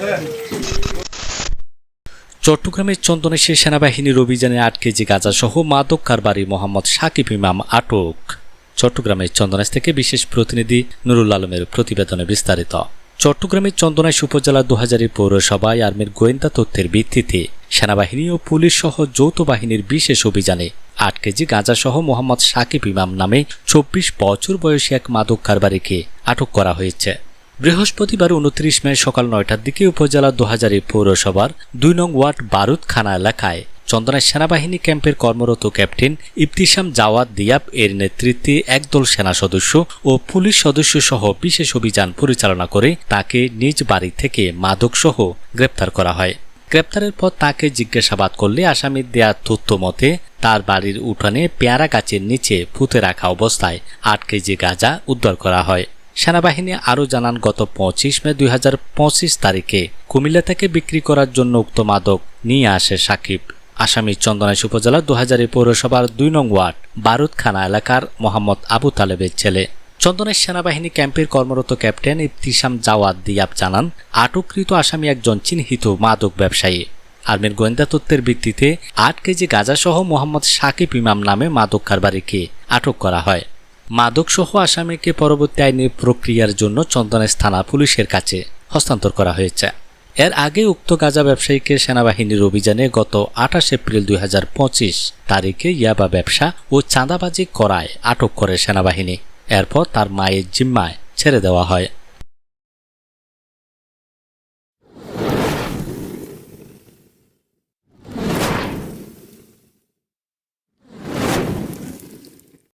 Sir. চট্টগ্রামের চন্দনেশী সেনাবাহিনীর অভিযানে আট কেজি গাঁজা সহ মাদক কারবারি মোহাম্মদ সাকিব ইমাম আটক। চট্টগ্রামের চন্দনাশ থেকে বিশেষ প্রতিনিধি নুরুল আলমের প্রতিবেদনে বিস্তারিত। চট্টগ্রামের চন্দনাইশ উপজেলা দুহাজারি পৌরসভায় আর্মির গোয়েন্দা তথ্যের ভিত্তিতে সেনাবাহিনী ও পুলিশ সহ যৌথ বাহিনীর বিশেষ অভিযানে আট কেজি গাঁজা সহ মোহাম্মদ সাকিব ইমাম নামে চব্বিশ বছর বয়সী এক মাদক কারবারিকে আটক করা হয়েছে। বৃহস্পতিবার উনত্রিশ মে সকাল নয়টার দিকে উপজেলা দুহাজারি পৌরসভার দুই নং ওয়ার্ড বারুদ খানা এলাকায় চন্দনায় সেনাবাহিনী ক্যাম্পের কর্মরত ক্যাপ্টেন ইবতিসাম জাওয়াদ দিয়াব এর নেতৃত্বে একদল সেনা সদস্য ও পুলিশ সদস্য সহ বিশেষ অভিযান পরিচালনা করে তাকে নিজ বাড়ি থেকে মাদকসহ গ্রেপ্তার করা হয়। গ্রেপ্তারের পর তাকে জিজ্ঞাসাবাদ করলে আসামির দেয়া তথ্য মতে তার বাড়ির উঠানে পেয়ারা গাছের নিচে পুঁতে রাখা অবস্থায় আট কেজি গাঁজা উদ্ধার করা হয়। সেনাবাহিনী আরও জানান, গত পঁচিশ মে দুই হাজার পঁচিশ তারিখে কুমিল্লা থেকে বিক্রি করার জন্য উক্ত মাদক নিয়ে আসে সাকিব। আসামি চন্দনাইশ উপজেলা দুহাজারি পৌরসভার দুই নং ওয়ার্ড, বারুদখানা এলাকার মোহাম্মদ আবু তালেবের ছেলে। চন্দনের সেনাবাহিনী ক্যাম্পের কর্মরত ক্যাপ্টেন ইবতিসাম জাওয়াদ দিয়াব জানান, আটককৃত আসামি একজন চিহ্নিত মাদক ব্যবসায়ী। আর্মির গোয়েন্দা তথ্যের ভিত্তিতে আট কেজি গাঁজাসহ মোহাম্মদ সাকিব ইমাম নামে মাদক কারবারিকে আটক করা হয়। মাদকসহ আসামিকে পরবর্তী আইনি প্রক্রিয়ার জন্য চন্দনেশ থানা পুলিশের কাছে হস্তান্তর করা হয়েছে। এর আগে উক্ত গাজা ব্যবসায়ীকে সেনাবাহিনীর অভিযানে গত আঠাশ এপ্রিল দুই হাজার পঁচিশ তারিখে ইয়াবা ব্যবসা ও চাঁদাবাজি করায় আটক করে সেনাবাহিনী। এরপর তার মায়ের জিম্মায় ছেড়ে দেওয়া হয়।